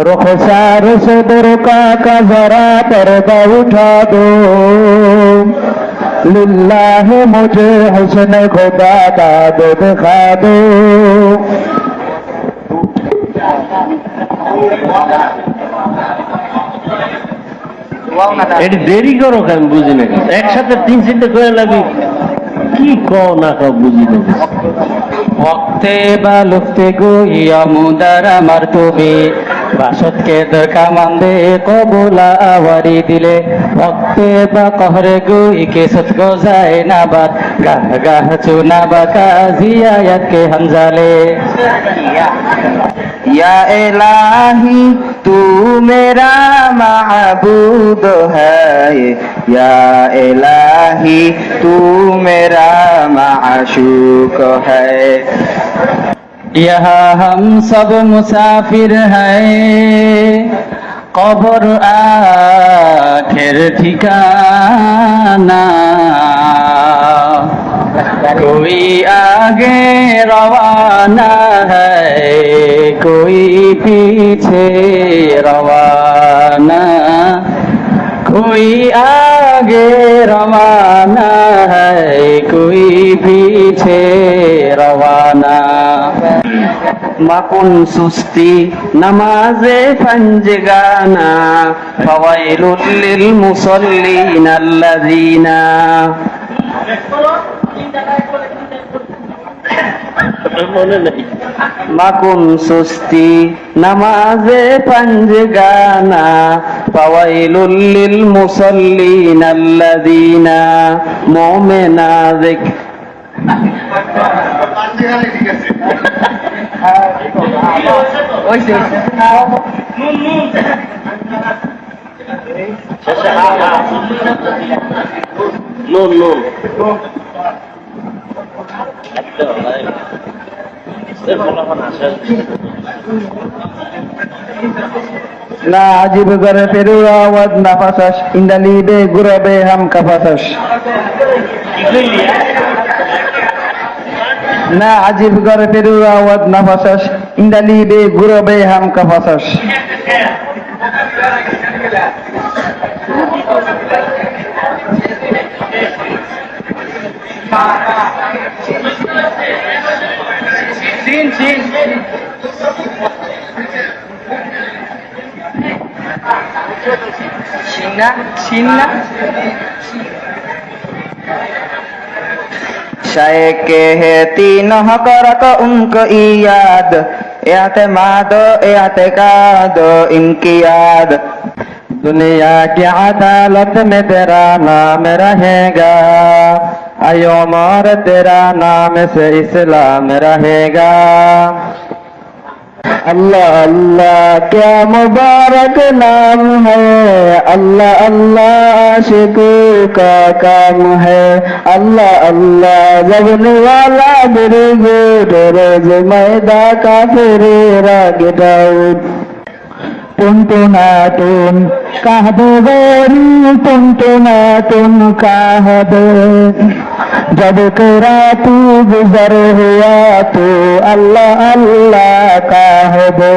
रुखसार से बुरका का जरा पर्दा उठा दो लिल्लाह मुझे हुस्न खुदा का दो दिखा दो এটা দেরি করো কেন বুঝি না একসাথে তিন চিন্তা করে লাগি কি কও না কও বুঝি না वक्ते बालुफ्ते गोया मुदारा मर्तुबे বাসত বাসতকে দরকার মান্দে কবুলা আওয়ারি দিলে। ভক্তে বা কহরে গুই কে সত গোজায় না বাদ। গাহ গাহ চুনা বা কাজিয়ায়াত কে হামজালে। ইয়া এলাহি, তু মেরা মাহবুদ হে ইয়া এলাহি, তু মেরা মাশুক হে यहाँ हम सब मुसाफिर हैं कब्र आखिर ठिकाना कोई आगे रवाना है कोई पीछे रवाना कोई आगे रवाना है कोई पीछे रवाना মাকুন সুস্তি, নামাজে ফাঞ্জগানা ফাওয়াইলুল লিল মুসাল্লিন আল্লাযিনা। মাকুন সুস্তি, নামাজে পাঞ্জগানা ফাওয়াইলুল লিল মুসাল্লিন আল্লাযিনা। মুমিনা শেষে হা হা নুন নুন না, আজিব গরে পেরুয়া ওয়াদ নাফাসাস ইন্দালিবে গুরবে হাম কাফাসাস না আজিব গরে পেরুয়া ওয়াদ নাফাসাস ইন্দালিবে গুরবে হাম কাফাসাস সিন সিন। সিন্না সিন্না शाय के है तीन हकरत उनको याद। एतमाद एतकाद इनकी याद। दुनिया की अदालत में तेरा नाम रहेगा। अयो मोर, तेरा नाम से इस्लाम रहेगा। अल्लाह अल्लाह, क्या मुबारक नाम है? अल्लाह अल्लाह, आशिकू। का काम है अल्लाह अल्लाह जबने वाला मेरे गोद रोज मैदा का फिर राग दाऊद टुनटुनाटुन कहबो गोरी टुनटुनाटुन कहबो जब तेरा तू गुजर हुआ तो अल्लाह अल्लाह कहबो